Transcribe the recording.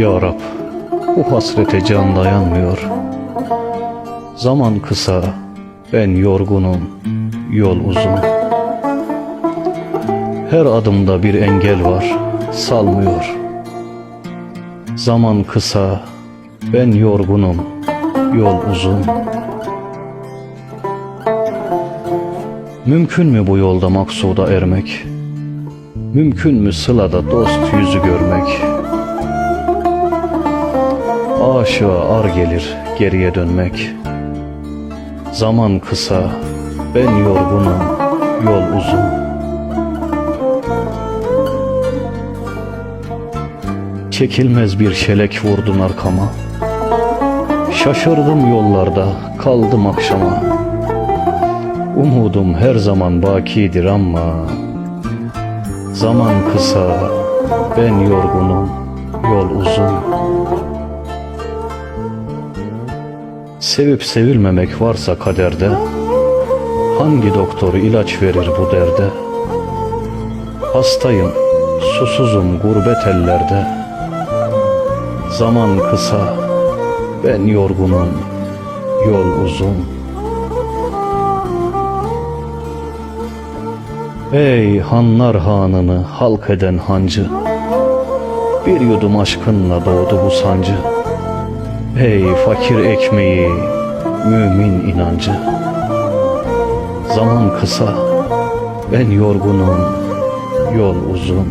Ya Rab, bu hasrete can dayanmıyor. Zaman kısa, ben yorgunum, yol uzun. Her adımda bir engel var, salmıyor. Zaman kısa, ben yorgunum, yol uzun. Mümkün mü bu yolda maksuda ermek? Mümkün mü sılada dost yüzü görmek? Aşığa ar gelir geriye dönmek. Zaman kısa, ben yorgunum, yol uzun. Çekilmez bir şelek vurdun arkama. Şaşırdım yollarda, kaldım akşama. Umudum her zaman bakidir ama Zaman kısa, ben yorgunum, yol uzun. Sevip sevilmemek varsa kaderde, hangi doktor ilaç verir bu derde? Hastayım, susuzum gurbet ellerde. Zaman kısa, ben yorgunum, yol uzun. Ey hanlar hanını halk eden hancı Bir yudum aşkınla doğdu bu sancı Ey fakir ekmeği mümin inancı. Zaman kısa ben yorgunum yol uzun